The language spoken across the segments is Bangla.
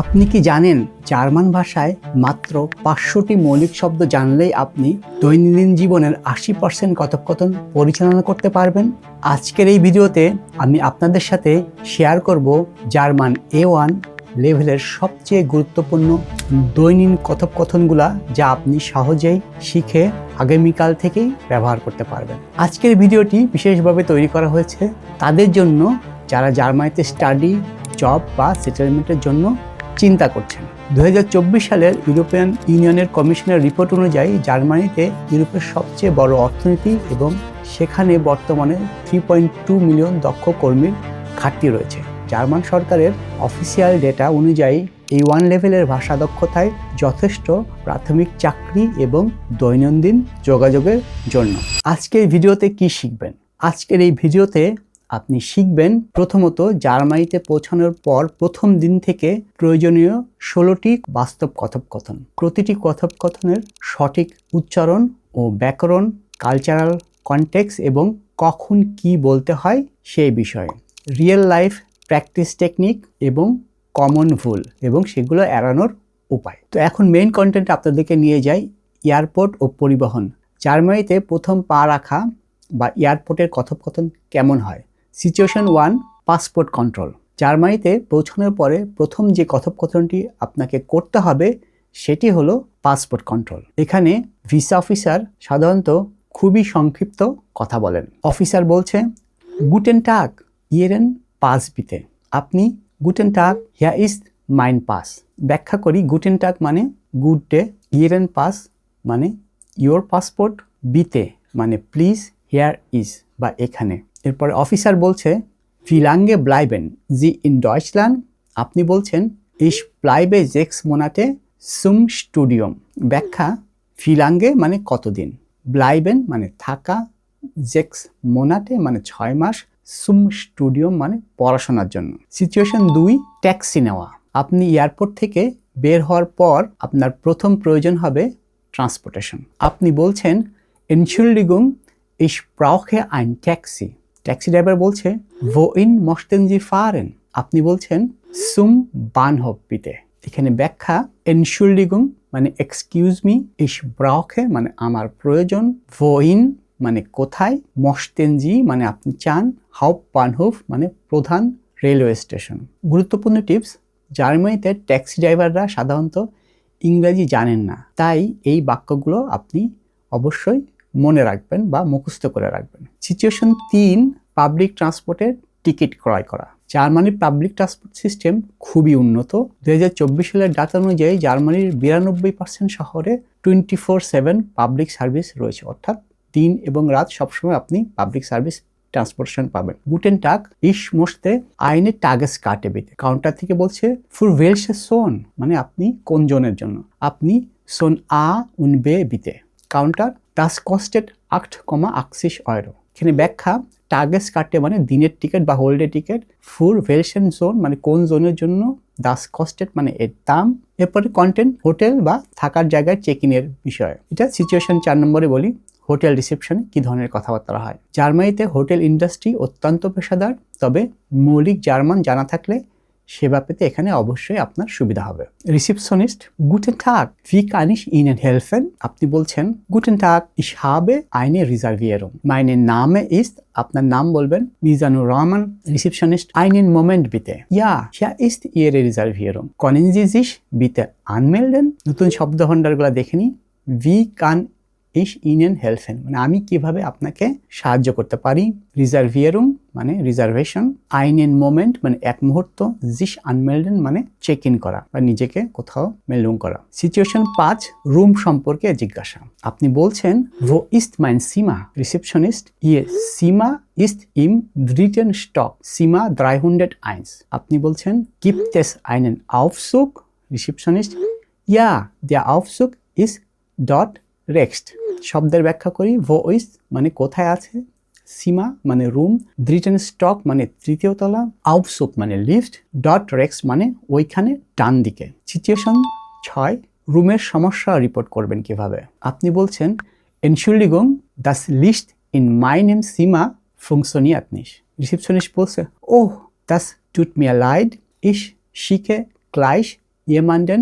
আপনি কি জানেন জার্মান ভাষায় মাত্র পাঁচশোটি মৌলিক শব্দ জানলেই আপনি দৈনন্দিন জীবনের আশি পার্সেন্ট কথোপকথন পরিচালনা করতে পারবেন? আজকের এই ভিডিওতে আমি আপনাদের সাথে শেয়ার করব জার্মান এ ওয়ান লেভেলের সবচেয়ে গুরুত্বপূর্ণ দৈনিক কথোপকথনগুলা যা আপনি সহজেই শিখে আগামীকাল থেকেই ব্যবহার করতে পারবেন। আজকের ভিডিওটি বিশেষভাবে তৈরি করা হয়েছে তাদের জন্য যারা জার্মানিতে স্টাডি, জব বা সেটেলমেন্টের জন্য চিন্তা করছেন। দু হাজার চব্বিশ সালের ইউরোপিয়ান ইউনিয়নের কমিশনের রিপোর্ট অনুযায়ী জার্মানিতে ইউরোপের সবচেয়ে বড় অর্থনীতি এবং সেখানে বর্তমানে থ্রি পয়েন্ট টু মিলিয়ন দক্ষ কর্মীর ঘাটতি রয়েছে। জার্মান সরকারের অফিসিয়াল ডেটা অনুযায়ী এই ওয়ান লেভেলের ভাষা দক্ষতায় যথেষ্ট প্রাথমিক চাকরি এবং দৈনন্দিন যোগাযোগের জন্য। আজকের ভিডিওতে কি শিখবেন? আজকের এই ভিডিওতে আপনি শিখবেন প্রথমত জার্মানিতে পৌঁছানোর পর প্রথম দিন থেকে প্রয়োজনীয় ষোলোটি বাস্তব কথোপকথন। প্রতিটি কথোপকথনের সঠিক উচ্চারণ ও ব্যাকরণ, কালচারাল কনটেক্স এবং কখন কি বলতে হয় সেই বিষয়ে। রিয়েল লাইফ প্র্যাকটিস টেকনিক এবং কমন ভুল এবং সেগুলো এড়ানোর উপায়। তো এখন মেইন কন্টেন্ট আপনাদেরকে নিয়ে যাই, এয়ারপোর্ট ও পরিবহন। জার্মানিতে প্রথম পা রাখা বা এয়ারপোর্টের কথোপকথন কেমন হয়? সিচুয়েশন ওয়ান পাসপোর্ট কন্ট্রোল জার্মানিতে পৌঁছানোর পরে প্রথম যে কথোপকথনটি আপনাকে করতে হবে, সেটি হলো পাসপোর্ট কন্ট্রোল এখানে ভিসা অফিসার সাধারণত খুবই সংক্ষিপ্ত কথা বলেন। অফিসার বলছে গুটেন টাক ইয়েরেন পাস বিতে আপনি গুটেন টাক হিয়া ইজ মাইন পাস ব্যাখ্যা করি গুটেন টাক মানে গুড ডে ইয়েরেন পাস মানে ইয়োর পাসপোর্ট বিতে মানে প্লিজ হেয়ার ইজ বা এখানে। এরপরে অফিসার বলছে, ফিলাঙ্গে ব্লাইবেন। জি, ইন ডয়চল্যান্ড আপনি বলছেন ইস ব্লাইবে জেক্স মোনাতে সুম স্টুডিয়াম। ব্যাখ্যা, ফিলাঙ্গে মানে কতদিন? ব্লাইবেন মানে থাকা, জেক্স মোনাটে মানে ছয় মাস, সুম স্টুডিয়াম মানে পড়াশোনার জন্য। সিচুয়েশন দুই, ট্যাক্সি নেওয়া। আপনি এয়ারপোর্ট থেকে বের হওয়ার পর আপনার প্রথম প্রয়োজন হবে ট্রান্সপোর্টেশন। আপনি বলছেন এনশুল্ডিগুং ইস ব্রাউখে আইন ট্যাক্সি। ট্যাক্সি ড্রাইভার বলছে, ভো ইন মস্তেনজি ফারেন। আপনি বলছেন, সুম বানহব পিতে। এখানে ব্যাখ্যা এনশুল্ডিগুং মানে এক্সকিউজ মি ইস ব্রাউখে মানে আমার প্রয়োজন। ভো ইন মানে কোথায়? মস্তেনজি মানে আপনি চান, হাউপ বানহোফ মানে প্রধান রেলওয়ে স্টেশন। গুরুত্বপূর্ণ টিপস, জার্মানিতে ট্যাক্সি ড্রাইভাররা সাধারণত ইংরাজি জানেন না। তাই এই বাক্যগুলো আপনি অবশ্যই মনে রাখবেন বা মুখস্থ করে রাখবেন। সিচুয়েশন তিন পাবলিক ট্রান্সপোর্টের টিকিট ক্রয় করা। জার্মানির পাবলিক ট্রান্সপোর্ট সিস্টেম খুবই উন্নত। দু হাজার চব্বিশ সালের ডাটা অনুযায়ী জার্মানির বিরানব্বই পার্সেন্ট শহরে twenty four seven public service রয়েছে। অর্থাৎ দিন এবং রাত সবসময় আপনি পাবলিক সার্ভিস ট্রান্সপোর্টেশন পাবেন। গুটেন টাক ইস মোস্তে আইনে টাগেস কাটে বিতে কাউন্টার থেকে বলছে, ফুর ওয়েলসে সোন? মানে আপনি কোন জনের জন্য? আপনি সোন আ, উন বে, বিতে। কাউন্টার দাস কস্টেড আট কমা আক্সিস অয়রো এখানে ব্যাখ্যা টার্গেস কাটে মানে দিনের টিকিট বা হোল্ডে টিকিট ফুল ভেলশন জোন মানে কোন জোনের জন্য দাস কস্টেড মানে এর দাম, এরপরে কন্টেন্ট হোটেল বা থাকার জায়গায় চেক ইনের বিষয়। এটা সিচুয়েশন চার নম্বরে বলি হোটেল রিসেপশনে কি ধরনের কথাবার্তা হয়? জার্মানিতে হোটেল ইন্ডাস্ট্রি অত্যন্ত পেশাদার, তবে মৌলিক জার্মান জানা থাকলে সেবা পেতে এখানে অবশ্যই আপনার সুবিধা হবে। রিসেপশনিস্ট, গুটেন টাগ ভি কানিশ ইনেন হেলফেন। আপনি বলছেন, গুটেন টাগ ইস হাবে আইনে রিজার্ভিয়ারুম। মাইনের নামে ইস আপনার নাম বলবেন, মিজানুর রহমান, রিসেপশনিস্ট আইনেন মোমেন্ট বিতে। ইয়া, হিয়া ইস্ট ইয়েরে কনেন জি জিস বিতে আনমেলডেন। নতুন শব্দ ভাণ্ডারগুলো দেখে নি। ভি কান ইস ইউনিয়ন হেলফেন মানে আমি কীভাবে আপনাকে সাহায্য করতে পারি? রিজার্ভিয়ারুম মানে রিজার্ভেশন, আইন এন মোমেন্ট মানে এক মুহূর্ত, জিস আনমেলডেন মানে চেক ইন করা বা নিজেকে কোথাও মেলুম করা। সিচুয়েশন পাঁচ, রুম সম্পর্কে জিজ্ঞাসা। আপনি বলছেন, ভো ইস্ট মাইন সীমা? রিসেপশনিস্ট ইয়ে সীমা ইস্ট ইম রিটেন স্টক, সীমা দ্রাই হুন্ড্রেড আইনস। আপনি বলছেন কিপতেস আইনেন আউফসুক? রিসেপশনিস্ট, ইয়া, দ্য আউফসুক ইস ডট রেক্সট শব্দের ব্যাখ্যা করি ভোইস মানে কোথায় আছে, সীমা মানে রুম দ্রিটেন স্টক মানে তৃতীয় তলা আউটসুক মানে লিফট, ডট রেক্স মানে ওইখানে ডান দিকে। সিচুয়েশন ছয়, রুমের সমস্যা রিপোর্ট করবেন কীভাবে? আপনি বলছেন এনশুল্ডিগং দাস লিস্ট ইন মাই নেম সীমা ফুংশনিয়াত নিস রিসেপশনিস্ট বলছে ওহ দাস টুট মিয়া লাইড ইস শিখে ক্লাইশ ইয়েমান্ডেন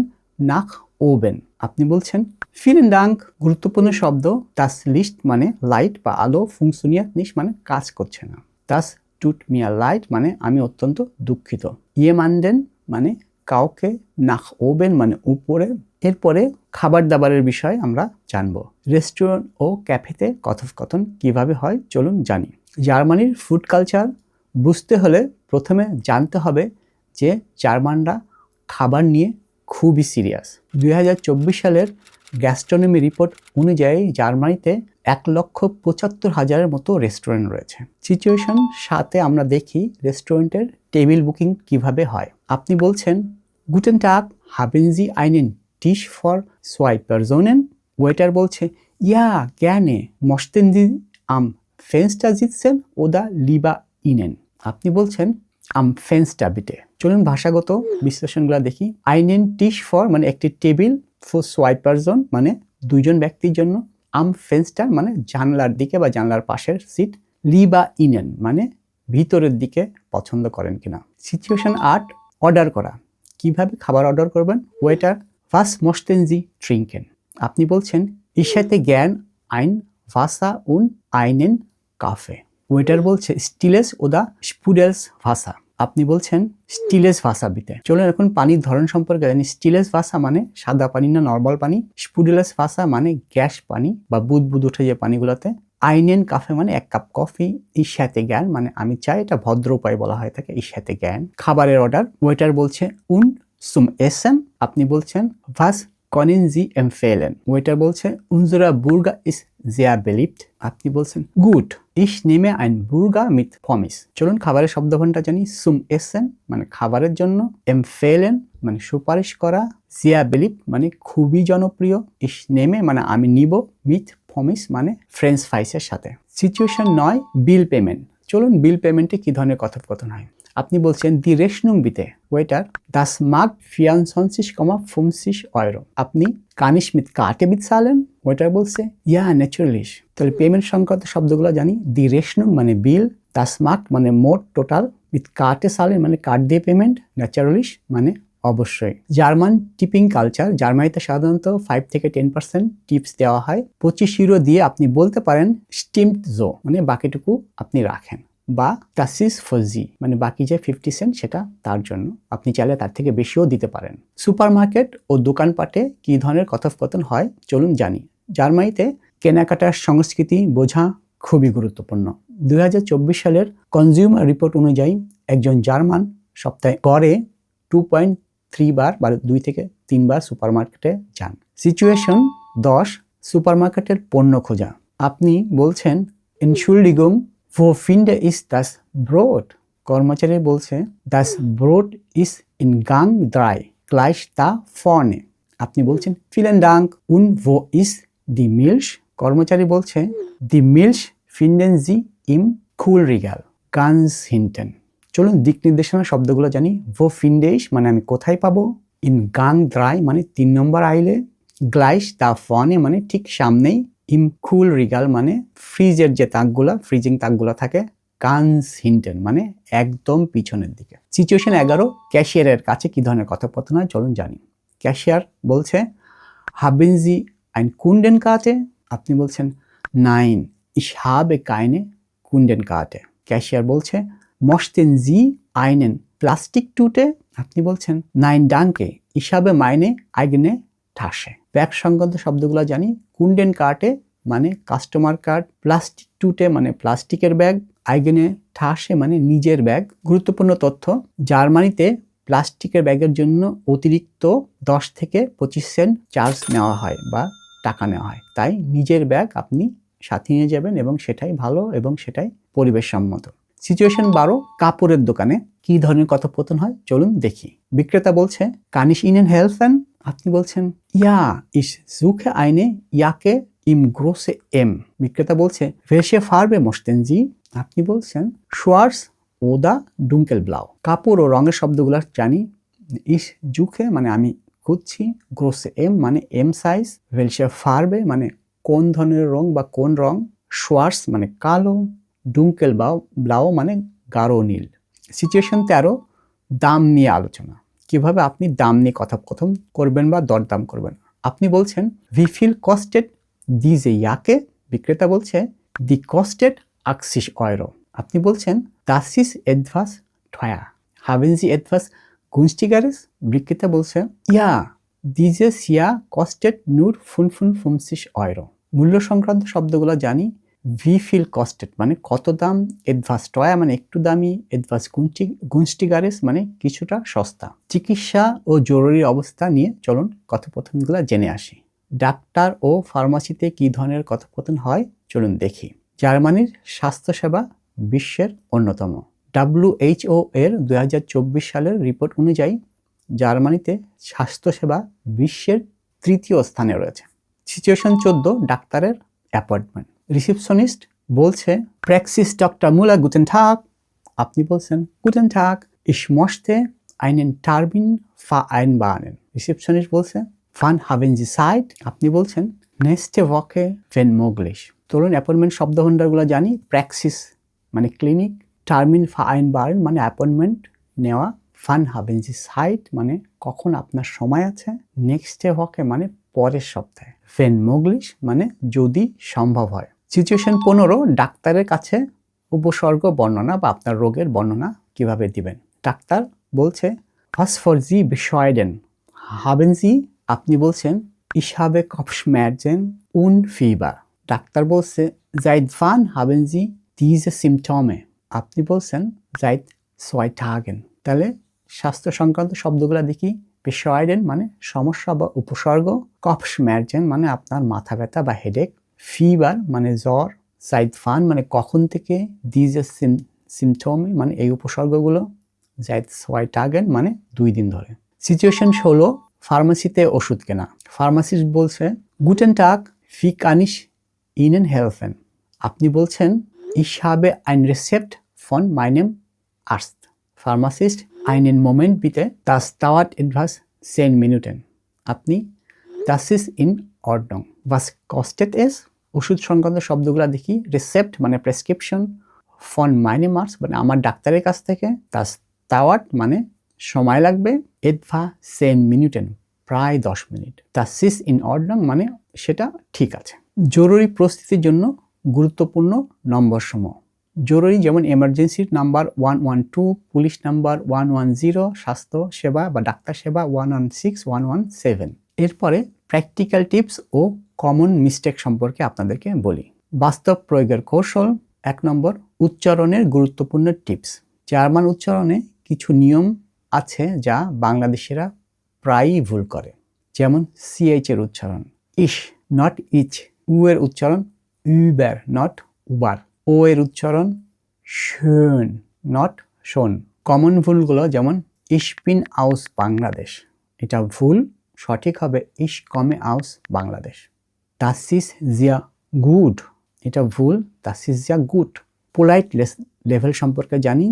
নাক ওবেন আপনি বলছেন ফিলেন ডাঙ্ক গুরুত্বপূর্ণ শব্দ। তাস লিস্ট মানে লাইট বা আলো ফুংসুনিয়াত নিস মানে কাজ করছে না। তাস টুট মিয়া লাইট মানে আমি অত্যন্ত দুঃখিত। ইয়েমান্ডেন মানে কাউকে নাক ওবেন মানে উপরে। এরপরে খাবার দাবারের বিষয়ে আমরা জানব। রেস্টুরেন্ট ও ক্যাফেতে কথোপকথন কীভাবে হয় চলুন জানি। জার্মানির ফুড কালচার বুঝতে হলে প্রথমে জানতে হবে যে জার্মানরা খাবার নিয়ে খুবই সিরিয়াস। দুই হাজার চব্বিশ সালের গ্যাস্ট্রোনমি রিপোর্ট অনুযায়ী জার্মানিতে এক লক্ষ পঁচাত্তর হাজারের মতো রেস্টুরেন্ট রয়েছে। সিচুয়েশন সাথে আমরা দেখি রেস্টুরেন্টের টেবিল বুকিং কীভাবে হয়। আপনি বলছেন গুটেন টাক হাবেন জি আইনেন টিশ ফর সোয়াই পারজোনেন ওয়েটার বলছে ইয়া জ্ঞানে মস্তেন দি আম ফেন্সটা জিতছেন ও ওদা লিবা ইনেন আপনি বলছেন আম ফেন্সটা বিটে চলুন ভাষাগত বিশ্লেষণগুলো দেখি। আইনেন টিশ ফর মানে একটি টেবিল ফর সোয়াই পারজন মানে দুইজন ব্যক্তির জন্য আম ফেন্সটা মানে জানলার দিকে বা জানলার পাশের সিট লি বা ইনেন মানে ভিতরের দিকে পছন্দ করেন কিনা। সিচুয়েশন আট অর্ডার করা। কীভাবে খাবার অর্ডার করবেন? ওয়েটার ফার্স্ট মস্টেনজি ট্রিঙ্কেন আপনি বলছেন ইশাতে জ্ঞান, আইন ভাষা উন আইনেন কাফে ওয়েটার বলছে, স্টিলেস ওদা, স্পুডেলস ভাষা আপনি বলছেন স্টিলেস ভাষা বিতে। চলুন এখন পানির ধরন সম্পর্কে জানি। স্টিলেস ভাষা মানে সাদা পানি না নর্মাল পানি? স্পুডেলস ভাষা মানে গ্যাস পানি বা বুদ বুদ উঠে যে পানিগুলোতে। আইনেন কাফে মানে এক কাপ কফি, ইশাতে জ্ঞান মানে আমি চাই, এটা ভদ্র উপায় বলা হয় থাকে, ইশাতে জ্ঞান। খাবারের অর্ডার ওয়েটার বলছে, উন সুম এসেন। আপনি বলছেন, ভাস কনিন জি এম ফেলেন। ওয়েটার বলছে উনজুরা বুর্গা ইস জিয়া বেলিপ্ট। আপনি বলছেন, গুড। ইস নেমে আইন বুর্গা মিথ ফমিস চলুন খাবারের শব্দভনটা জানি। সুম এসেন মানে খাবারের জন্য। এম ফেলেন মানে সুপারিশ করা। সিয়া বেলিপ মানে খুবই জনপ্রিয়। ইস নেমে মানে আমি নিব মিথ ফমিস মানে ফ্রেঞ্চ ফ্রাইসের সাথে। সিচুয়েশন নয় বিল পেমেন্ট চলুন বিল পেমেন্টে কী ধরনের কথোপকথন হয়? আপনি বলছেন দি রেশনুম বিতে ওয়েটার, দাস মাগ ফিয়ানসনসিস কমা ফুমসিস অয়রো আপনি কানিশ মিত কাটে বিত সালেন? ওয়েটার বলছে, ইয়া ন্যাচুরালিশ তাহলে পেমেন্ট সংক্রান্ত শব্দগুলো জানি। দি রেশনুম মানে বিল, দাস মাগ মানে মোট টোটাল উইথ কাটে সালেন মানে কার্ড দিয়ে পেমেন্ট ন্যাচারালিশ মানে অবশ্যই। জার্মান টিপিং কালচার, জার্মানিতে সাধারণত ফাইভ থেকে টেন পার্সেন্ট টিপস দেওয়া হয়। পঁচিশ ইউরো দিয়ে আপনি বলতে পারেন, স্টিমড জো মানে বাকিটুকু আপনি রাখেন। বা টাসিস ফজি মানে বাকি যে ফিফটি সেন্ট সেটা তার জন্য। আপনি চাইলে তার থেকে বেশিও দিতে পারেন। সুপারমার্কেট ও দোকানপাটে কী ধরনের কথোপকথন হয়, চলুন জানি। জার্মানিতে কেনাকাটার সংস্কৃতি বোঝা খুবই গুরুত্বপূর্ণ। দু হাজার চব্বিশ সালের কনজিউমার রিপোর্ট অনুযায়ী একজন জার্মান সপ্তাহে গড়ে টু পয়েন্ট থ্রি বার বা দুই থেকে তিনবার সুপারমার্কেটে যান। সিচুয়েশন দশ, সুপারমার্কেটের পণ্য খোঁজা। আপনি বলছেন ইনশুলডিগুম Wo finde ich das Brot? কর্মচারী বলছে দাস ব্রোড ইস ইন গাং দ্রাই ক্লাইশ দা ফর্নে আপনি বলছেন ফিলেন ডাঙ্ক উন ভো ইস দি মিলস কর্মচারী বলছে দি মিলস ফিন্ডেন জি ইম খুল রিগাল গানস চলুন দিক নির্দেশনা শব্দগুলো জানি। ভো ফিন্ডেইস মানে আমি কোথায় পাবো? ইন গাং দ্রাই মানে তিন নম্বর আইলে। গ্লাইশ দা ফনে মানে ঠিক সামনেই। ইমকুল রিগাল মানে ফ্রিজের যে তাকগুলা, ফ্রিজিং তাকগুলা থাকে, কানস হিন্টেন মানে একদম পিছনের দিকে। সিচুয়েশন এগারো, ক্যাশিয়ারের কাছে কি ধরনের কথোপকথন হয় চলুন জানি। ক্যাশিয়ার বলছে, হাবিনজি আইন কুন্ডেন কাটে আপনি বলছেন, নাইন ইস হাবে কাইনে কুন্ডেন কাটে ক্যাশিয়ার বলছে মস্তেন জি আইনেন প্লাস্টিক টুটে? আপনি বলছেন, নাইন ডাঙ্কে ইসাবে মাইনে আইগনে ঠাসে। ব্যাগ সংক্রান্ত শব্দগুলো জানি। কুন্ডেন কার্টে মানে কাস্টমার কার্ড প্লাস্টিক টুটে মানে প্লাস্টিকের ব্যাগ, আইগেনে ঠাসে মানে নিজের ব্যাগ। গুরুত্বপূর্ণ তথ্য, জার্মানিতে প্লাস্টিকের ব্যাগের জন্য অতিরিক্ত দশ থেকে পঁচিশ সেন্ট চার্জ নেওয়া হয় বা টাকা নেওয়া হয়। তাই নিজের ব্যাগ আপনি সাথে নিয়ে যাবেন এবং সেটাই ভালো এবং সেটাই পরিবেশ সম্মত সিচুয়েশন বারো, কাপড়ের দোকানে কি ধরনের কথোপকথন হয়? চলুন দেখি। বিক্রেতা বলছে কানিশ ইন হেলথ হেলফেন আপনি বলছেন, ইয়া ইস সুখে আইনে ইয়াকে ইম গ্রোসে এম। বিক্রেতা বলছে, ভেসে ফারবে মোস্তেনজি আপনি বলছেন, শোয়ার্স ওদা ডুঙ্কেল ব্লাউ কাপড় ও রঙের শব্দগুলো জানি, ইস জুখে মানে আমি খুঁজছি, গ্রোসে এম মানে এম সাইজ ভেলসে ফারবে মানে কোন ধরনের রং বা কোন রং? শোয়ার্স মানে কালো ডুঙ্কেল ব্লাউ ব্লাউ মানে গাঢ় নীল। সিচুয়েশন তেরো দাম নিয়ে আলোচনা। কীভাবে আপনি দাম নিয়ে কথোপকথন করবেন বা দরদাম করবেন। আপনি বলছেন ভি ফিল কস্টেড দিজ ইয়াকে বিক্রেতা বলছে দি কস্টেড আকসিস অয়রো আপনি বলছেন দাসিস এডভাস ঠয়া হাভেন জি এডভাস গুনস্টিগারেস বিক্রেতা বলছে ইয়া দিজেস ইয়া কস্টেড নূর ফুন ফুন ফুমসিস অয়রো মূল্য সংক্রান্ত শব্দগুলো জানি ভি ফিল কস্টেড মানে কত দাম এডভাস টয়া মানে একটু দামি এডভাস গুনস্টি গুনস্টিগারেস মানে কিছুটা সস্তা। চিকিৎসা ও জরুরি অবস্থা নিয়ে চলুন কথোপকথনগুলো জেনে আসি। ডাক্তার ও ফার্মাসিতে কী ধরনের কথোপকথন হয় চলুন দেখি। জার্মানির স্বাস্থ্যসেবা বিশ্বের অন্যতম। ডাব্লিউএইচও এর দু হাজার চব্বিশ সালের রিপোর্ট অনুযায়ী জার্মানিতে স্বাস্থ্যসেবা বিশ্বের তৃতীয় স্থানে রয়েছে। সিচুয়েশন চোদ্দ, ডাক্তারের অ্যাপয়েন্টমেন্ট। রিসেপশনিস্ট বলছে, প্র্যাক্সিস ডক্টর মুলা গুতেন থাক। আপনি বলছেন, গুতেন থাক। ইস মস্তে আইনেন টার্বিন ফা আইন বানেন রিসেপশনিস্ট বলছে, ফান হাভেন জি সাইট। আপনি বলছেন নেস্টে ওয়াকে ফেন মোগলিশ। ধরুন অ্যাপয়েন্টমেন্ট শব্দভণ্ডারগুলো জানি, প্র্যাক্সিস মানে ক্লিনিক, টার্মিন ফা আইন বার্ন মানে অ্যাপয়েন্টমেন্ট নেওয়া, ফান হাভেন জি সাইট মানে কখন আপনার সময় আছে, নেক্সট ডে ওয়াকে মানে পরের সপ্তাহে। ফেন মোগলিশ মানে যদি সম্ভব হয়। সিচুয়েশন পনেরো, ডাক্তারের কাছে উপসর্গ, বর্ণনা বা আপনার রোগের বর্ণনা কীভাবে দিবেন? ডাক্তার বলছে ফার্স্ট ফর জি বিষয়ডেন হাবেন জি আপনি বলছেন ইসাবে কপসম্যার্জেন উন ফিবার ডাক্তার বলছে জাইদ ফান হাবেন জি দিজ সিমটমে আপনি বলছেন জাইদ সোয়াইটাগেন তাহলে স্বাস্থ্য সংক্রান্ত শব্দগুলো দেখি। বিষয়ডেন মানে সমস্যা বা উপসর্গ কপসম্যার্জেন মানে আপনার মাথা ব্যথা বা হেডেক ফিবার মানে জ্বর সাইড ফান মানে কখন থেকে দিজ সিম সিমটমে মানে এই উপসর্গগুলো জাইদ সোয়াইটাগেন মানে দুই দিন ধরে। সিচুয়েশন ষোলো ফার্মাসিতে ওষুধ কেনা। ফার্মাসিস্ট বলছে গুটেন টাক ফি কানিশ ইনেন হেলফেন আপনি বলছেন ইসাবে আইন রেসেপ্ট ফন মাইনেম আর্স্ট ফার্মাসিস্ট আইন এন মোমেন্ট বিতে দাস তাওয়াট এডভাস সেন মিনুটেন আপনি দাস ইস ইন অর্ডং বাস কস্টেড এস ওষুধ সংক্রান্ত শব্দগুলো দেখি রিসেপ্ট মানে প্রেসক্রিপশন ফন মাইনে মার্কস মানে আমার ডাক্তারের কাছ থেকে দাস তাওয়াট মানে সময় লাগবে এডভা সেন মিনিটেন প্রায় দশ মিনিট তা সিস ইন অর্ডাং মানে সেটা ঠিক আছে। জরুরি প্রস্তুতির জন্য গুরুত্বপূর্ণ নম্বর সমূহ। জরুরি যেমন এমার্জেন্সির number one one two police number one one zero স্বাস্থ্য সেবা বা ডাক্তার সেবা one one six one one seven এরপরে প্র্যাকটিক্যাল টিপস ও কমন মিস্টেক সম্পর্কে আপনাদেরকে বলি। বাস্তব প্রয়োগের কৌশল এক নম্বর, উচ্চারণের গুরুত্বপূর্ণ টিপস জার্মান উচ্চারণে কিছু নিয়ম আছে যা বাংলাদেশিরা প্রায়ই ভুল করে। যেমন সিএইচ এর উচ্চারণ ইস নট ইচ উ এর উচ্চারণ ইউবার নট উবার ও এর উচ্চারণ শোন নট শোন। কমন ভুলগুলো যেমন ইশপিন আউস বাংলাদেশ এটা ভুল সঠিক হবে ইস কমে আউস বাংলাদেশ। দাসিস জিয়া গুড। এটা ভুল। দাসিস জিয়া গুড। পোলাইট লেভেল সম্পর্কে জানি।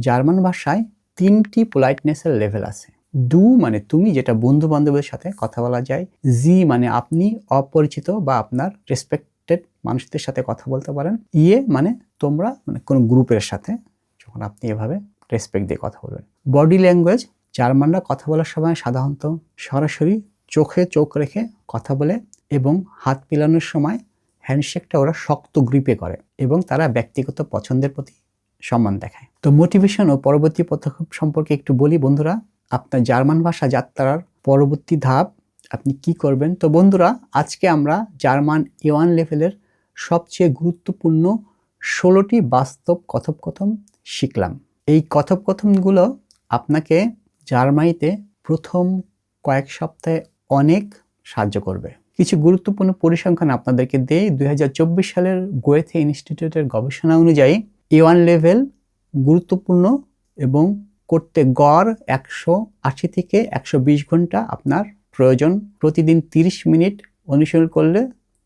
জার্মান ভাষায় তিনটি পোলাইটনেসের লেভেল আছে। ডু মানে তুমি, যেটা বন্ধু বান্ধবের সাথে কথা বলা যায়। জি মানে আপনি, অপরিচিত বা আপনার রেসপেক্টেড মানুষদের সাথে কথা বলতে পারেন। ইয়ে মানে তোমরা মানে কোনো গ্রুপের সাথে যখন আপনি এভাবে রেসপেক্ট দিয়ে কথা বলবেন। বডি ল্যাঙ্গুয়েজ জার্মানরা কথা বলার সময় সাধারণত সরাসরি চোখে চোখ রেখে কথা বলে এবং হাত মিলানোর সময় হ্যান্ডশেকটা ওরা শক্ত গ্রিপে করে এবং তারা ব্যক্তিগত পছন্দের প্রতি সম্মান দেখায়। তো মোটিভেশন ও পরবর্তী পদক্ষেপ সম্পর্কে একটু বলি বন্ধুরা, আপনার জার্মান ভাষা যাত্রার পরবর্তী ধাপ আপনি কি করবেন? তো বন্ধুরা, আজকে আমরা জার্মান এ ওয়ান লেভেলের সবচেয়ে গুরুত্বপূর্ণ ষোলোটি বাস্তব কথোপকথন শিখলাম। এই কথোপকথনগুলো আপনাকে জার্মানিতে প্রথম কয়েক সপ্তাহে অনেক সাহায্য করবে। কিছু গুরুত্বপূর্ণ পরিসংখ্যান আপনাদেরকে দেই। দুই হাজার চব্বিশ সালের গোয়েথে ইনস্টিটিউটের গবেষণা অনুযায়ী এ ওয়ান লেভেল গুরুত্বপূর্ণ এবং করতে গড় একশো আশি থেকে একশো বিশ ঘণ্টা আপনার প্রয়োজন। প্রতিদিন তিরিশ মিনিট অনুশীলন করলে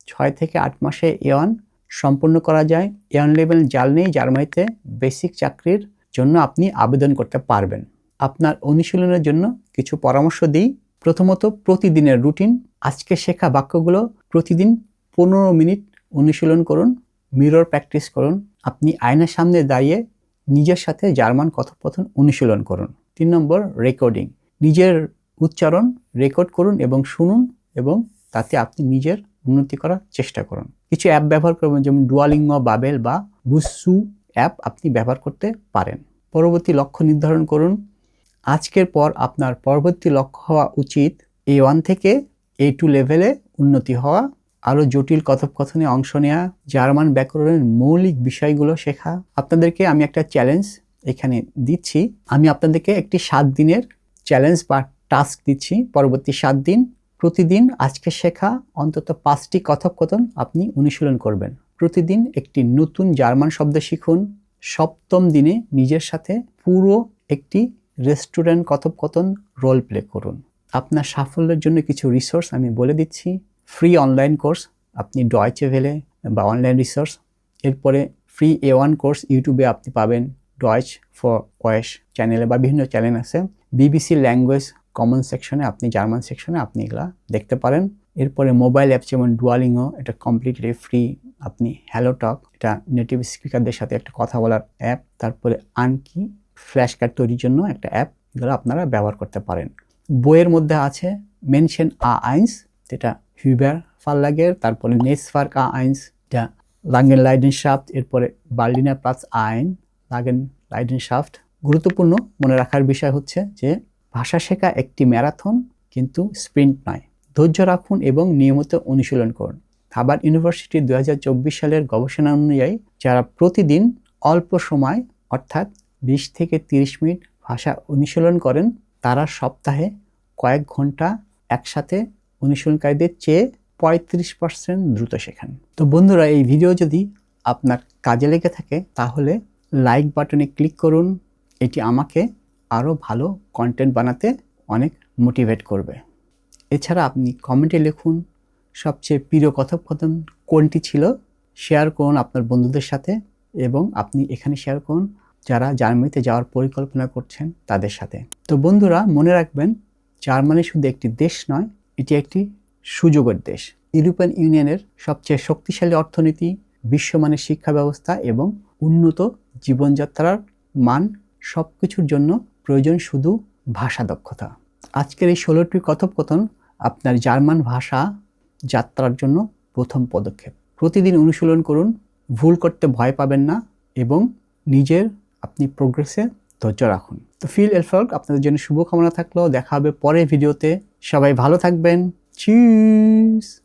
ছয় থেকে আট মাসে এ ওয়ান সম্পূর্ণ করা যায়। এ ওয়ান লেভেল জাল নেই। জার্মানিতে বেসিক চাকরির জন্য আপনি আবেদন করতে পারবেন। আপনার অনুশীলনের জন্য কিছু পরামর্শ দিই। প্রথমত, প্রতিদিনের রুটিন। আজকে শেখা বাক্যগুলো প্রতিদিন পনেরো মিনিট অনুশীলন করুন, মিরর প্র্যাকটিস করুন। আপনি আয়নার সামনে দাঁড়িয়ে নিজের সাথে জার্মান কথোপকথন অনুশীলন করুন। তিন নম্বর, রেকর্ডিং। নিজের উচ্চারণ রেকর্ড করুন এবং শুনুন এবং তাতে আপনি নিজের উন্নতি করার চেষ্টা করুন। কিছু অ্যাপ ব্যবহার করবেন যেমন ডুয়ালিঙ্গ বাবেল বা বুসু অ্যাপ আপনি ব্যবহার করতে পারেন। পরবর্তী লক্ষ্য নির্ধারণ করুন। আজকের পর আপনার পরবর্তী লক্ষ্য হওয়া উচিত এ ওয়ান থেকে এ টু লেভেলে উন্নতি হওয়া, আরও জটিল কথোপকথনে অংশ নেওয়া জার্মান ব্যাকরণের মৌলিক বিষয়গুলো শেখা। আপনাদেরকে আমি একটা চ্যালেঞ্জ এখানে দিচ্ছি। আমি আপনাদেরকে একটি সাত দিনের চ্যালেঞ্জ বা টাস্ক দিচ্ছি। পরবর্তী সাত দিন প্রতিদিন আজকে শেখা, অন্তত পাঁচটি কথোপকথন আপনি অনুশীলন করবেন। প্রতিদিন একটি নতুন জার্মান শব্দ শিখুন। সপ্তম দিনে নিজের সাথে পুরো একটি রেস্টুরেন্ট কথোপকথন রোল প্লে করুন। আপনার সাফল্যের জন্য কিছু রিসোর্স আমি বলে দিচ্ছি। ফ্রি অনলাইন কোর্স আপনি ডয়চে ভেলে বা অনলাইন রিসোর্স এরপরে ফ্রি এ ওয়ান কোর্স ইউটিউবে আপনি পাবেন ডয়েচ ফর ওয়েস চ্যানেলে বা বিভিন্ন চ্যানেল আছে। বিবিসি ল্যাঙ্গুয়েজ কমন সেকশনে আপনি জার্মান সেকশনে আপনি এগুলা দেখতে পারেন। এরপরে মোবাইল অ্যাপ যেমন ডুয়ালিংও এটা কমপ্লিটলি ফ্রি আপনি হ্যালো টক এটা নেটিভ স্পিকারদের সাথে একটা কথা বলার অ্যাপ তারপরে আনকি ফ্ল্যাশ কার্ড তৈরির জন্য একটা অ্যাপ এগুলো আপনারা ব্যবহার করতে পারেন। বইয়ের মধ্যে আছে মেনশন আ আইন্স, যেটা হিউবার ফাল্লাগের তারপরে নেসফার আ আইন্স, যা লাঙ্গেন লাইডেনশাফট এরপরে বার্লিনা প্লাস আইন লাগেন লাইডেনশাফট গুরুত্বপূর্ণ মনে রাখার বিষয় হচ্ছে যে ভাষা শেখা একটি ম্যারাথন, কিন্তু স্প্রিন্ট নয়। ধৈর্য রাখুন এবং নিয়মিত অনুশীলন করুন। খাবার ইউনিভার্সিটি দুই হাজার চব্বিশ সালের গবেষণা অনুযায়ী যারা প্রতিদিন অল্প সময়, অর্থাৎ বিশ থেকে তিরিশ মিনিট ভাষা অনুশীলন করেন। তারা সপ্তাহে কয়েক ঘণ্টা একসাথে অনুশীলনকারীদের চেয়ে পঁয়ত্রিশ পার্সেন্ট দ্রুত শেখান। তো বন্ধুরা, এই ভিডিও যদি আপনার কাজে লেগে থাকে, তাহলে লাইক বাটনে ক্লিক করুন। এটি আমাকে আরও ভালো কন্টেন্ট বানাতে অনেক মোটিভেট করবে। এছাড়া আপনি কমেন্টে লিখুন, সবচেয়ে প্রিয় কথোপকথন কোনটি ছিল? শেয়ার করুন আপনার বন্ধুদের সাথে এবং আপনি এখানে শেয়ার করুন। যারা জার্মানিতে যাওয়ার পরিকল্পনা করছেন তাদের সাথে। তো বন্ধুরা, মনে রাখবেন, জার্মানি শুধু একটি দেশ নয়, এটি একটি সুযোগের দেশ। ইউরোপিয়ান ইউনিয়নের সবচেয়ে শক্তিশালী অর্থনীতি, বিশ্বমানের শিক্ষা ব্যবস্থা এবং উন্নত জীবনযাত্রার মান সব কিছুর জন্য প্রয়োজন শুধু ভাষা দক্ষতা। আজকের এই ষোলোটি কথোপকথন আপনার জার্মান ভাষা যাত্রার জন্য প্রথম পদক্ষেপ। প্রতিদিন অনুশীলন করুন, ভুল করতে ভয় পাবেন না এবং নিজের আপনি প্রোগ্রেসে ধৈর্য রাখুন। তো ফিল এলফর্ক আপনাদের জন্য শুভকামনা থাকল। দেখা হবে পরের ভিডিওতে। সবাই ভালো থাকবেন। চিজ